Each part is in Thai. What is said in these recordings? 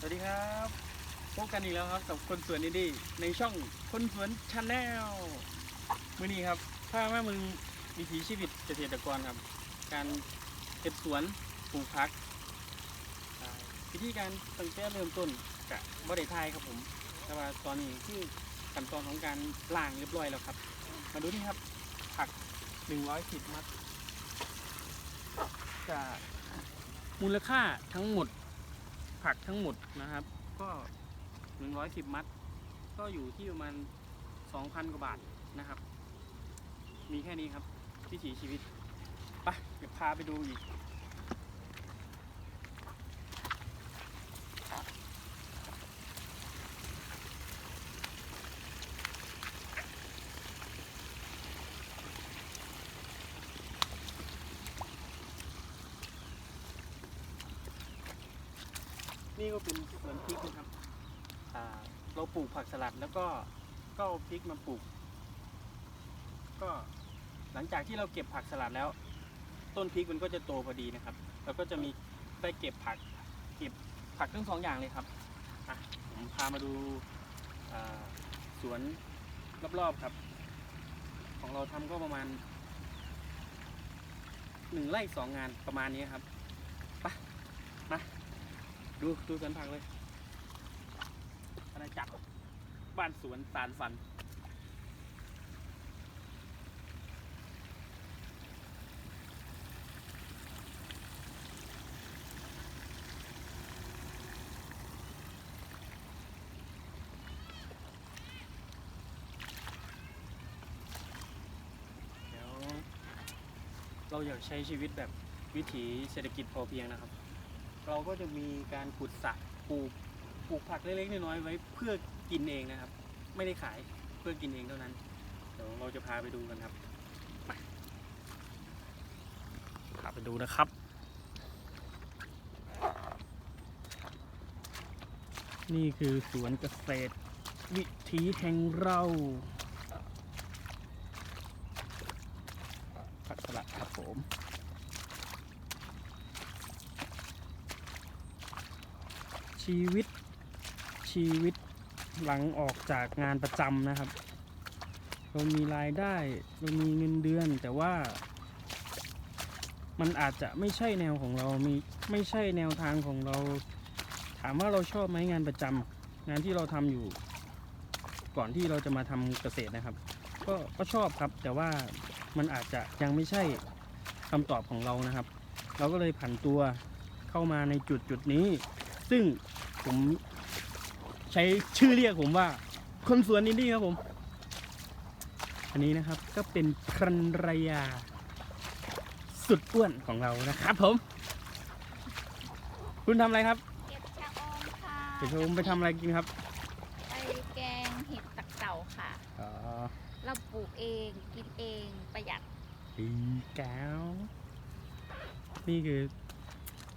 สวัสดีครับพบกันอีกแล้วครับกับคนสวนอินดี้ในช่องคนสวนชาแนลมือนี้ครับถ้าแม่มึงวิถีชีวิตเกษตรกรครับ การเก็บสวนปลูกผักวิธีการตั้งแต่เริ่มต้นกะบ่ได้ทายครับผม แต่ว่าตอนนี้คือขั้นตอนของการล้างเรียบร้อยแล้วครับ มาดูนี่ครับผัก110มัดจะมูลค่าทั้งหมด ผักทั้งหมดนะครับ ก็110มัด ก็อยู่ที่ประมาณ2,000กว่าบาทนะครับ มีแค่นี้ครับวิถีชีวิตไปเดี๋ยวพาไปดูอีก นี่ก็เป็นสวนพริกนะครับอ่าเราปลูกผักสลัดแล้วก็ก็เอาพริกมาปลูก ก็หลังจากที่เราเก็บผักสลัดแล้ว ต้นพริกมันก็จะโตพอดีนะครับ แล้วก็จะมีได้เก็บผัก เก็บผักทั้งสองอย่างเลยครับอะผมพามาดูอ่าสวนรอบๆครับ ของเราทำก็ประมาณหนึ่งไร่สองงานประมาณนี้ครับ ดูดูสวนผักเลยอาณาจักรบ้านสวนตาลฟันเดี๋ยวเราอยากใช้ชีวิตแบบวิถีเศรษฐกิจพอเพียงนะครับ เราก็จะมีการขุดสระปลูกปลูกผักเล็กๆน้อยๆไว้เพื่อกินเองนะครับ ไม่ได้ขายเพื่อกินเองเท่านั้นเดี๋ยวเราจะพาไปดูกันครับไปพาไปดูนะครับนี่คือสวนเกษตร วิถีแห่งเราผักสลัดครับผม ชีวิตชีวิตหลังออกจากงานประจำนะครับ เรามีรายได้เรามีเงินเดือน แต่ว่า มันอาจจะไม่ใช่แนวของเรามีไม่ใช่แนวทางของเรา ถามว่าเราชอบไหมงานประจำงานที่เราทำอยู่ ก่อนที่เราจะมาทำเกษตรนะครับ ก็ก็ชอบครับ แต่ว่ามันอาจจะยังไม่ใช่คำตอบของเรานะครับ เราก็เลยผันตัวเข้ามาในจุดจุดนี้ ซึ่งผมใช้ชื่อเรียกผมว่า คนสวนอินดี้ครับผม อันนี้นะครับก็เป็นภรรยา สุดอ้วนของเรานะครับ ผม คุณทำอะไรครับเก็บชะอมค่ะเดี๋ยวผมไปทำอะไรกินครับไปแกงเห็ดตักเต่าค่ะ อ๋อเราปลูกเองกินเองประหยัดอีแก้ว นี่คือ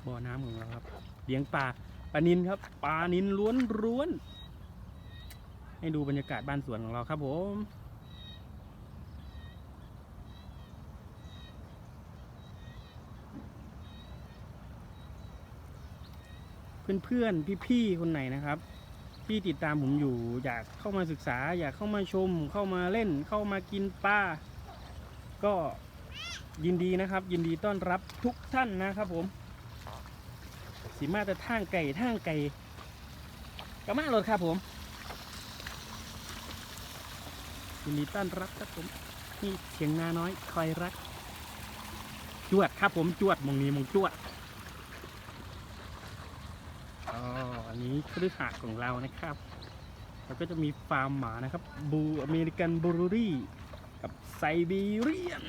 บ่อน้ำของเราครับ เลี้ยงปลา ปลานินครับปลานินล้วนล้วนๆให้ดูบรรยากาศบ้านสวนของเราครับผมเพื่อนๆพี่ๆคนไหนนะครับ ที่ติดตามผมอยู่ อยากเข้ามาศึกษา อยากเข้ามาชม เข้ามาเล่น เข้ามากินปลาก็ยินดีนะครับ ยินดีต้อนรับทุกท่านนะครับผม สีมาแต่ทางไก่ทางไก่กระมาเลยครับผมยินดีต้อนรับครับผมนี่เสียงนาน้อยคอยรัก จวดครับผมจวดมองนี้มองจวดอ๋ออันนี้คฤหาสน์ของเรานะครับแล้วก็จะมีฟาร์มหมานะครับบูอเมริกันบูรูรี่กับไซบีเรียน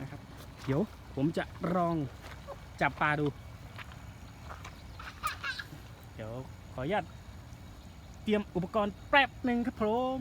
นะครับเดี๋ยวผมจะลอง จับปลาดู เดี๋ยวขออนุญาตเตรียมอุปกรณ์แป๊บหนึ่งครับผม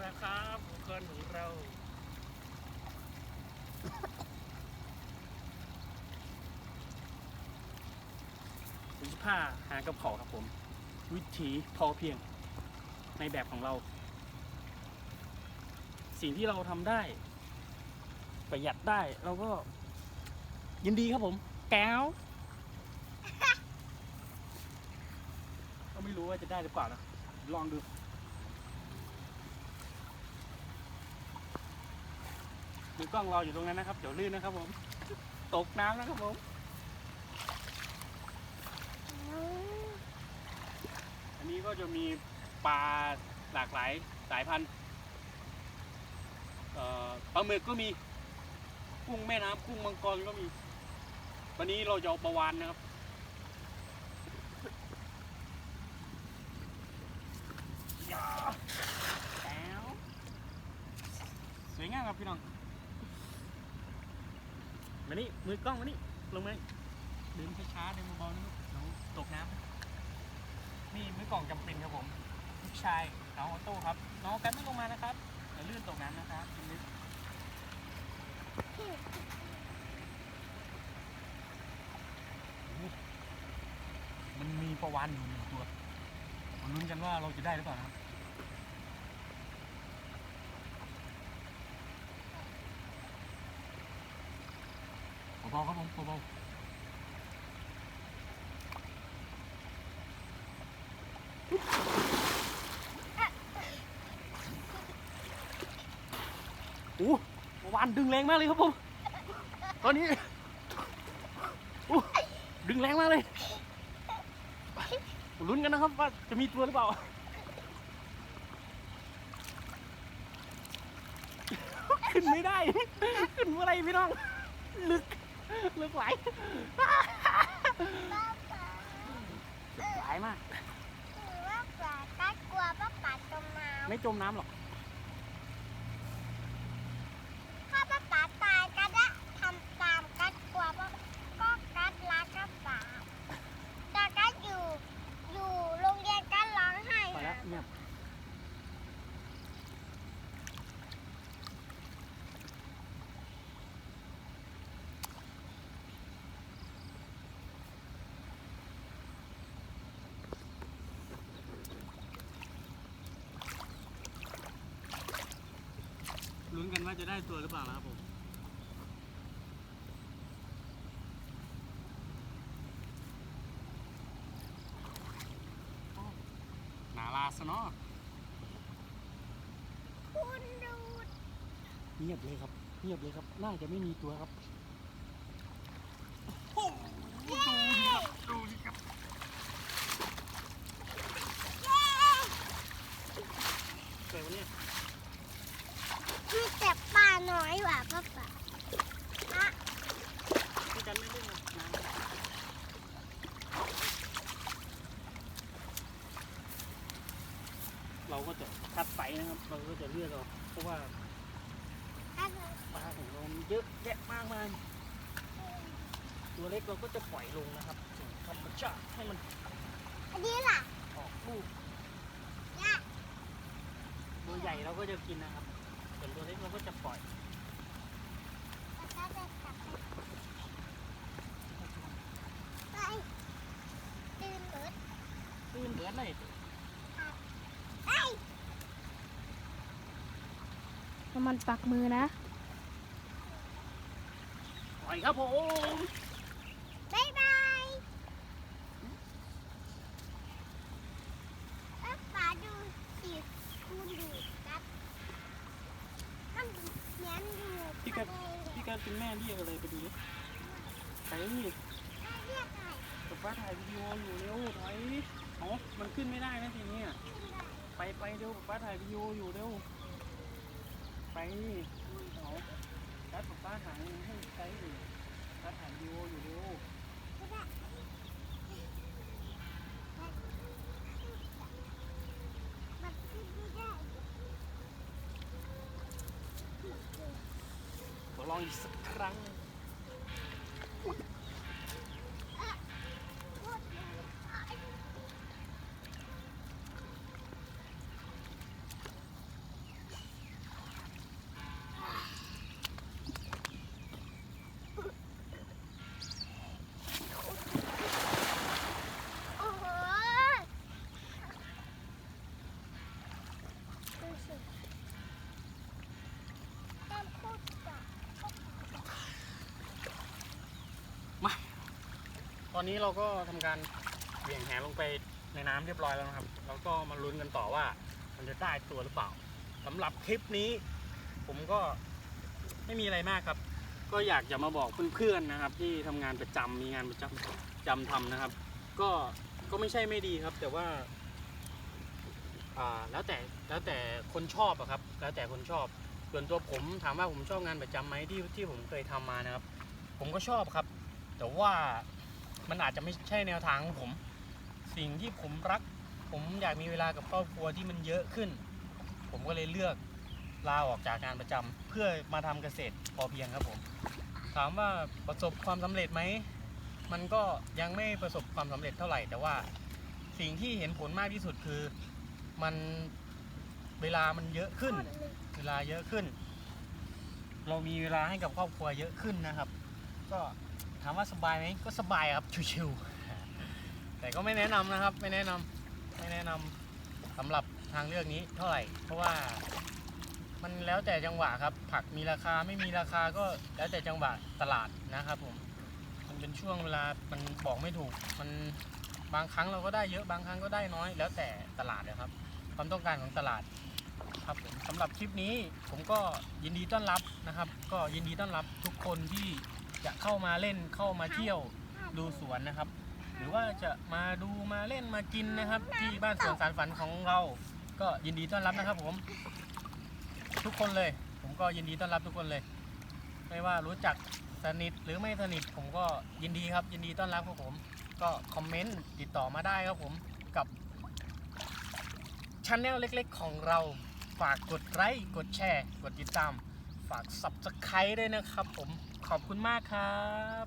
แล้วครับอุปกรณ์ของเราผมจะพาหากับเขาครับผม วิถีพอเพียงในแบบของเรา สิ่งที่เราทำได้ ประหยัดได้เราก็ยินดีครับผม แก้วก็ไม่รู้ว่าจะได้หรือเปล่านะ ลองดู มือกล้องรออยู่ตรงนั้นนะครับ เดี๋ยวลื่นนะครับผม ตกน้ำนะครับผม อันนี้ก็จะมีปลาหลากหลายสายพันธุ์เอ่อปลาหมึกก็มี กุ้งแม่น้ำกุ้งมังกรก็มี วันนี้เราจะเอาปลาวานนะครับสวยงามครับพี่น้อง มานี่มือกล้องมานี่ลงมานี่เดินช้าๆเดินเบาๆนะลูกเดี๋ยวตกน้ำนี่มือกล่องจำเป็นครับผมลูกชายน้องออโต้ครับ น้องกันไม่ลงมานะครับเดี๋ยวลื่นตกน้ำนะครับคุณนึกมันมีประวานอยู่หนึ่งตัวมาลุ้นกันว่าเราจะได้หรือเปล่าครับาๆครับผมเบาๆโอ้เมื่อวานดึงแรงมากเลยครับผม ตอนนี้โอ้ดึงแรงมากเลยลุ้นกันนะครับว่าจะมีตัวหรือเปล่า ขึ้นไม่ได้ ขึ้นเมื่อไรพี่น้อง ลึก ลึกไหลหลายมากถือว่าปลากัดกลัวว่าปลาจมน้ไม่จมน้ำหรอกำถ้าป้าปลาตายก็ได้ทำตามกัดกลัวว่าก็กัดรักก็ปลาแต่กัดอยู่ อยู่โรงเรียนกัดร้องไห้ ไปแล้วเงียบ ลุ้นกันว่าจะได้ตัวหรือเปล่านะครับผมหนาลาซะเนาะคุณดูด เงียบเลยครับ เงียบเลยครับ น่าจะไม่มีตัวครับโอ้โหดูสิครับ ดูสิครับ เย้ สวยวันนี้ มีแต่ปลาน้อยกว่าป้าปลาอะ พี่กันไม่เล่นนะเราก็จะคัดไซส์นะครับ เราก็จะเลือกเอาเพราะว่า อะ ปลาของเรามันเยอะแยะมากมาย ตัวเล็กเราก็จะปล่อยลงนะครับสู่ธรรมชาติให้มันอันนี้ล่ะออกลูกย่าตัวใหญ่เราก็จะกินนะครับส่วนตัวเล็กเราก็จะปล่อยป้าจะกลับไปไปตื่นเบิดตื้นเบือนเลยไปน้ำมันปักมือนะปล่อยครับผม บ๊ายบายป้าป๋าดูสิคุณดูครับมันเหมือนดู พี่การพี่การ เป็นแม่เรียกอะไรไปดูดิไปกอบป๊าป้าถ่ายวิดีโออยู่เร็วถอยเอามันขึ้นไม่ได้นะทีนี้ไปไปเร็วป๊าป้าถ่ายวิดีโออยู่เร็ว ไปเอากัดป๊าป้าถ่ายให้ใช้รัดถ่ายวิดีโออยู่เร็ว มันขึ้นไม่ได้ ขอลองอีกสัก ครั้งหนึ่ง อนนี้เราก็ทำการเหวี่ยงแหลงไปในน้ำเรียบร้อยแล้วนะครับ แล้วก็มาลุ้นกันต่อว่า มันจะได้ตัวหรือเปล่าสำหรับคลิปนี้ ผมก็ไม่มีอะไรมากครับ ก็อยากจะมาบอกเพื่อนๆนะครับ ที่ทำงานประจำมีงานประจำจำทำนะครับ ก็ก็ไม่ใช่ไม่ดีครับ แต่ว่าอ่าแล้วแต่แล้วแต่คนชอบอะครับ แล้วแต่คนชอบ ส่วนตัวผมถามว่าผมชอบงานประจำไหมที่ที่ผมเคยทำมานะครับ ผมก็ชอบครับ แต่ว่า มันอาจจะไม่ใช่แนวทางของผม สิ่งที่ผมรัก ผมอยากมีเวลากับครอบครัวที่มันเยอะขึ้น ผมก็เลยเลือกลาออกจากงานประจำเพื่อมาทำเกษตรพอเพียงครับผม ถามว่าประสบความสำเร็จไหม มันก็ยังไม่ประสบความสำเร็จเท่าไหร่ แต่ว่าสิ่งที่เห็นผลมากที่สุดคือมันเวลามันเยอะขึ้น เวลาเยอะขึ้น เรามีเวลาให้กับครอบครัวเยอะขึ้นนะครับ ก็ ถามว่าสบายไหมก็สบายครับชิวๆแต่ก็ไม่แนะนำนะครับ ไม่แนะนำไม่แนะนำสำหรับทางเลือกนี้เท่าไหร่ เพราะว่ามันแล้วแต่จังหวะครับ ผักมีราคาไม่มีราคาก็แล้วแต่จังหวะตลาดนะครับผมมันเป็นช่วงเวลามันบอกไม่ถูก มันบางครั้งเราก็ได้เยอะบางครั้งก็ได้น้อย แล้วแต่ตลาดนะครับ ความต้องการของตลาด ครับผมสำหรับคลิปนี้ผมก็ยินดีต้อนรับนะครับ ก็ยินดีต้อนรับทุกคนที่ จะเข้ามาเล่นเข้ามาเที่ยวดูสวนนะครับ หรือว่าจะมาดูมาเล่นมากินนะครับ ที่บ้านสวนสารฝันของเรา ก็ยินดีต้อนรับนะครับผม ทุกคนเลย ผมก็ยินดีต้อนรับทุกคนเลย ไม่ว่ารู้จักสนิทหรือไม่สนิทผมก็ยินดีครับ ยินดีต้อนรับครับผม ก็คอมเมนต์ติดต่อมาได้ครับผมกับช anel เล็กๆ ของเราฝากกดไลค์กดแชร์ กดติดตาม ฝาก subscribe ด้วยนะครับผม ขอบคุณมากครับ